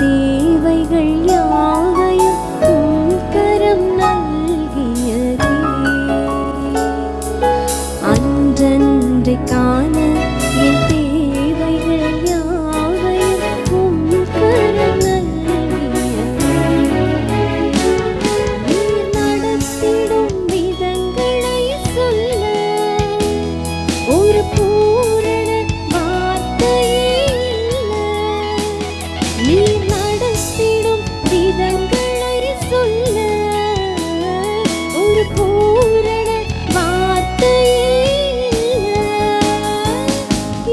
தேவைகள் யாவையும் கரம் நல்கியதே. அன்றன்றைக்கா